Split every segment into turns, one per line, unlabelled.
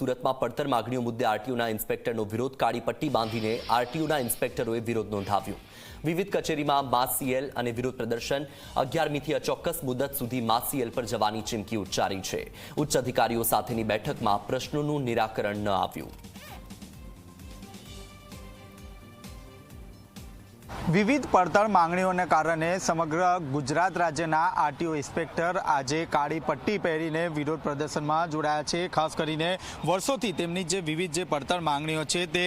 સુરતમાં પડતર માગણીઓ મુદ્દે આરટીઓના ઇન્સ્પેક્ટરનો વિરોધ. કાળી પટ્ટી બાંધીને આરટીઓના ઇન્સ્પેક્ટરોએ વિરોધ નોંધાવ્યો. વિવિધ કચેરીમાં માસીએલ અને વિરોધ પ્રદર્શન. અગિયારમીથી અચોક્કસ મુદત સુધી માસીએલ પર જવાની ચીમકી ઉચ્ચારી છે. ઉચ્ચ અધિકારીઓ સાથેની બેઠકમાં પ્રશ્નોનું નિરાકરણ ન આવ્યું.
વિવિધ પડતર માંગણીઓને કારણે સમગ્ર ગુજરાત રાજ્યના આરટીઓ ઇન્સ્પેક્ટર આજે કાળી પટ્ટી પહેરીને વિરોધ પ્રદર્શનમાં જોડાયા છે. ખાસ કરીને વર્ષોથી તેમની જે વિવિધ જે પડતર માંગણીઓ છે તે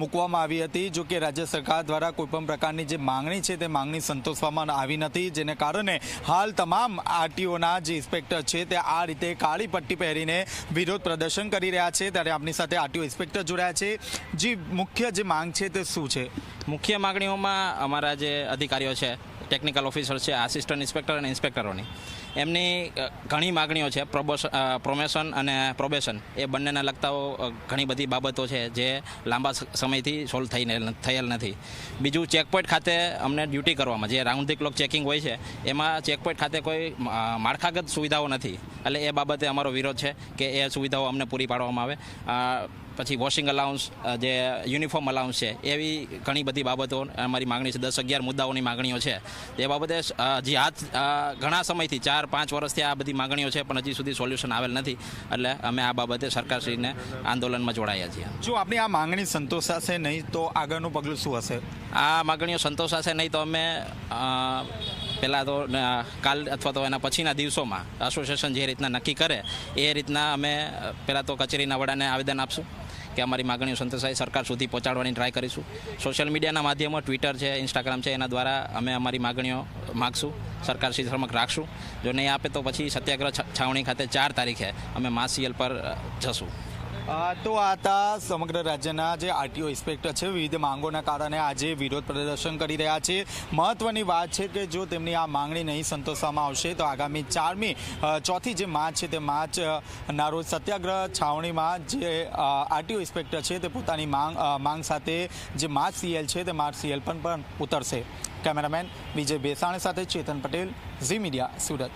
મૂકવામાં આવી હતી. જો કે રાજ્ય સરકાર દ્વારા કોઈપણ પ્રકારની જે માંગણી છે તે માંગણી સંતોષવામાં આવી નથી. જેને કારણે હાલ તમામ આરટીઓના જે ઇન્સ્પેક્ટર છે તે આ રીતે કાળી પટ્ટી પહેરીને વિરોધ પ્રદર્શન કરી રહ્યા છે. ત્યારે આપની સાથે આરટીઓ ઇન્સ્પેક્ટર જોડાયા છે. જે, મુખ્ય જે માંગ છે તે શું છે?
મુખ્ય માગણીઓમાં અમારા જે અધિકારીઓ છે ટેકનિકલ ઓફિસર છે આસિસ્ટન્ટ ઇન્સ્પેક્ટર અને ઇન્સ્પેક્ટરોની એમની ઘણી માગણીઓ છે પ્રોમેશન અને પ્રોબેશન એ બંનેને લગતાઓ ઘણી બધી બાબતો છે જે લાંબા સમયથી સોલ્વ થઈને થયેલ નથી. બીજું ચેકપોઇન્ટ ખાતે અમને ડ્યુટી કરવામાં, જે રાઉન્ડ ધી ક્લોક ચેકિંગ હોય છે, એમાં ચેકપોઇન્ટ ખાતે કોઈ માળખાગત સુવિધાઓ નથી. એટલે એ બાબતે અમારો વિરોધ છે કે એ સુવિધાઓ અમને પૂરી પાડવામાં આવે. પછી વોશિંગ અલાઉન્સ જે યુનિફોર્મ અલાઉન્સ છે એવી ઘણી બધી બાબતો અમારી માગણી છે. દસ અગિયાર મુદ્દાઓની માગણીઓ છે. એ બાબતે હજી હાથ ઘણા સમયથી ચાર પાંચ વર્ષથી આ બધી માગણીઓ છે પણ હજી સુધી સોલ્યુશન આવેલ નથી. એટલે અમે આ બાબતે સરકારશ્રીને આંદોલનમાં જોડાયા છીએ.
જો આપણી આ માગણી સંતોષાશે નહીં તો આગળનું પગલું શું હશે?
આ માગણીઓ સંતોષાશે નહીં તો અમે પહેલાં તો કાલ અથવા તો એના પછીના દિવસોમાં એસોસિએશન જે રીતના નક્કી કરે એ રીતના અમે પહેલાં તો કચેરીના વડાને આવેદન આપશું. કે અમારી માગણીઓ સંતોષાય, સરકાર સુધી પહોંચાડવાની ટ્રાય કરીશું. સોશિયલ મીડિયાના માધ્યમો ટ્વિટર છે ઇન્સ્ટાગ્રામ છે, એના દ્વારા અમે અમારી માગણીઓ માગશું. સરકાર શ્રી સમક્ષ રાખશું. જો નહીં આપે તો પછી સત્યાગ્રહ છાવણી ખાતે ચાર તારીખે અમે માસિયલ પર જશું.
તો આ હતા સમગ્ર રાજ્યના જે આરટીઓ ઇન્સ્પેક્ટર છે, વિવિધ માંગોના કારણે આજે વિરોધ પ્રદર્શન કરી રહ્યા છે. મહત્વની વાત છે કે જો તેમની આ માંગણી નહીં સંતોષવામાં આવશે, તો આગામી ચારમી ચોથી જે માર્ચ છે, તે માર્ચના રોજ સત્યાગ્રહ છાવણીમાં જે આરટીઓ ઇન્સ્પેક્ટર છે, તે પોતાની માંગ માંગ સાથે જે માર્ચ સીએલ છે, તે માર્ચ સીએલ પણ પણ ઉતરશે. કેમેરામેન વિજય બેસાણી સાથે ચેતન પટેલ, ઝી મીડિયા સુરત.